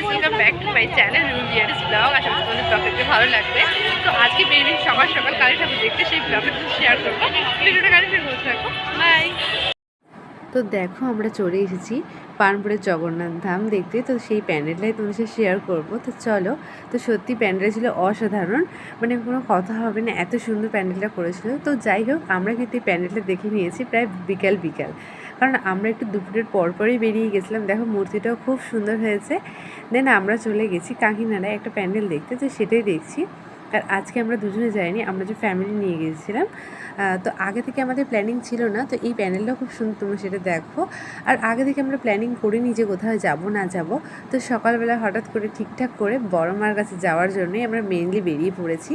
Guys welcome back to my channel রুবিয়ারিস vlog আশা করি তোমাদের ব্লগটা ভালো লাগবে। তো আজকে বেরিয়ে সকাল সকাল কালী ঠাকুর দেখতে, সেই ব্লগটা শেয়ার করব। ভিডিওটা কালী করতে থাকো। বাই তো দেখো, আমরা চলে এসেছি পানপুরের জগন্নাথ ধাম দেখতে। তো সেই প্যান্ডেলটাই তোমাদের সাথে শেয়ার করব। তো চলো, তো সত্যি প্যান্ডেলটা ছিল অসাধারণ। মানে কোনো কথা হবে না, এত সুন্দর প্যান্ডেলটা করেছিল। তো যাই হোক, আমরা কিন্তু এই প্যান্ডেলটা দেখে নিয়েছি প্রায় বিকাল বিকাল। কারণ আমরা একটু দুপুরের পরপরই বেরিয়ে গেছিলাম। দেখো, মূর্তিটাও খুব সুন্দর হয়েছে। দেন আমরা চলে গেছি কাকিনাড়ায় একটা প্যান্ডেল দেখতে, তো সেটাই দেখছি। আর আজকে আমরা দুজনে যাইনি, আমরা যে ফ্যামিলি নিয়ে গিয়েছিলাম তো আগে থেকে আমাদের প্ল্যানিং ছিল না, তো এই প্যান্ডেলটাও খুব সুন্দর, তোমরা সেটা দেখো। আর আগে থেকে আমরা প্ল্যানিং করিনি যে কোথাও যাব, না যাব। তো সকালবেলা হঠাৎ করে ঠিকঠাক করে বড় মার কাছে যাওয়ার জন্যই আমরা মেনলি বেরিয়ে পড়েছি।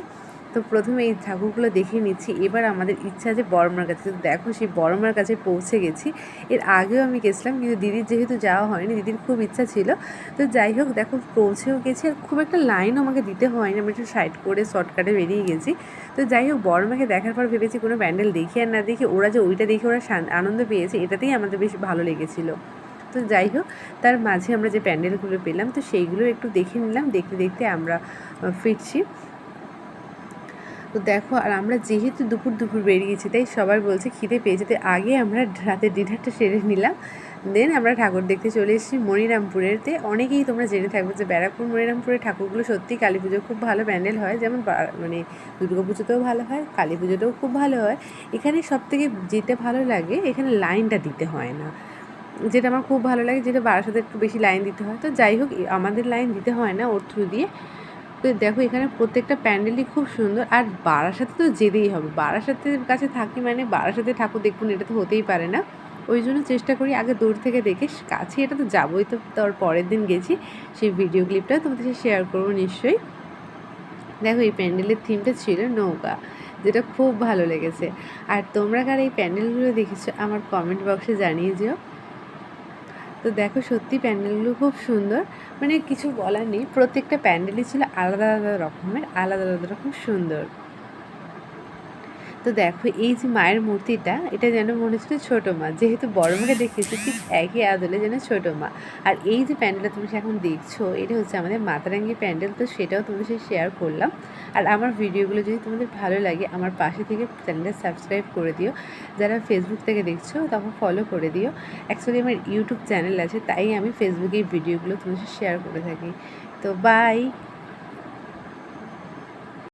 তো প্রথমে এই ঠাকুরগুলো দেখে নিচ্ছি। এবার আমাদের ইচ্ছা যে বড়মার কাছে। তো দেখো সেই বড়মার কাছে পৌঁছে গেছি। এর আগেও আমি গেছিলাম, কিন্তু দিদির যেহেতু যাওয়া হয়নি, দিদির খুব ইচ্ছা ছিল। তো যাই হোক, দেখো পৌঁছেও গেছি। আর খুব একটা লাইনও আমাকে দিতে হয়নি। আমি একটু সাইড করে শর্টকাটে বেরিয়ে গেছি। তো যাই হোক, বড়মাকে দেখার পর ভেবেছি কোনো প্যান্ডেল দেখি আর না দেখি। ওরা যে ওইটা দেখে ওরা আনন্দ পেয়েছে, এটাতেই আমাদের বেশ ভালো লেগেছিলো। তো যাই হোক, তার মাঝে আমরা যে প্যান্ডেলগুলো পেলাম, তো সেইগুলো একটু দেখে নিলাম। দেখতে দেখতে আমরা ফিরছি। তো দেখো, আর আমরা যেহেতু দুপুর দুপুর বেরিয়েছি, তাই সবাই বলছে খিদে পেয়ে যেতে। আগে আমরা রাতের ডিনারটা সেরে নিলাম। দেন আমরা ঠাকুর দেখতে চলে এসেছি মনিরামপুরেরতে। অনেকেই তোমরা জেনে থাকবে যে ব্যারাকপুর মনিরামপুরের ঠাকুরগুলো সত্যি কালী পুজো খুব ভালো প্যান্ডেল হয়। যেমন মানে দুর্গা পুজোতেও ভালো হয়, কালী পুজোতেও খুব ভালো হয়। এখানে সব থেকে যেটা ভালো লাগে, এখানে লাইনটা দিতে হয় না। যেটা আমার খুব ভালো লাগে, যেটা বারাসাতে একটু বেশি লাইন দিতে হয়। তো যাই হোক, আমাদের লাইন দিতে হয় না ওর থ্রু দিয়ে। তো দেখো এখানে প্রত্যেকটা প্যান্ডেলই খুব সুন্দর। আর বারাসাতে তো যেতেই হবে। বারাসাতের কাছে থাকি মানে বারাসাতে ঠাকুর দেখুন এটা তো হতেই পারে না। ওই জন্য চেষ্টা করি আগে দূর থেকে দেখে। কাছে এটা তো যাবোই তো, তার পরের দিন গেছি। সেই ভিডিও ক্লিপটা তোমাদের শেয়ার করব নিশ্চয়ই। দেখো এই প্যান্ডেলের থিমটা ছিল নৌকা, যেটা খুব ভালো লেগেছে। আর তোমরা কার এই প্যান্ডেলগুলো দেখেছ, আমার কমেন্ট বক্সে জানিয়ে যেও তো দেখো সত্যি প্যান্ডেলগুলো খুব সুন্দর। মানে কিছু বলার নেই, প্রত্যেকটা প্যান্ডেলই ছিল আলাদা আলাদা রকমের, আলাদা আলাদা রকম সুন্দর। তো দেখো, এই যে মায়ের মূর্তিটা, এটা যেন মনে হচ্ছিল ছোটো মা। যেহেতু বড় মাকে দেখেছি ঠিক একই আদলে যেন ছোটো মা। আর এই যে প্যান্ডেলটা তুমি এখন দেখছ, এটা হচ্ছে আমাদের মাতারাঙ্গি প্যান্ডেল, তো সেটাও তোমাদের সাথে শেয়ার করলাম। আর আমার ভিডিওগুলো যদি তোমাদের ভালো লাগে, আমার পাশে থেকে চ্যানেলটা সাবস্ক্রাইব করে দিও। যারা ফেসবুক থেকে দেখছ, তখন ফলো করে দিও। অ্যাকচুয়ালি আমার ইউটিউব চ্যানেল আছে, তাই আমি ফেসবুকে এই ভিডিওগুলো তোমাদের সাথে শেয়ার করে থাকি। তো বাই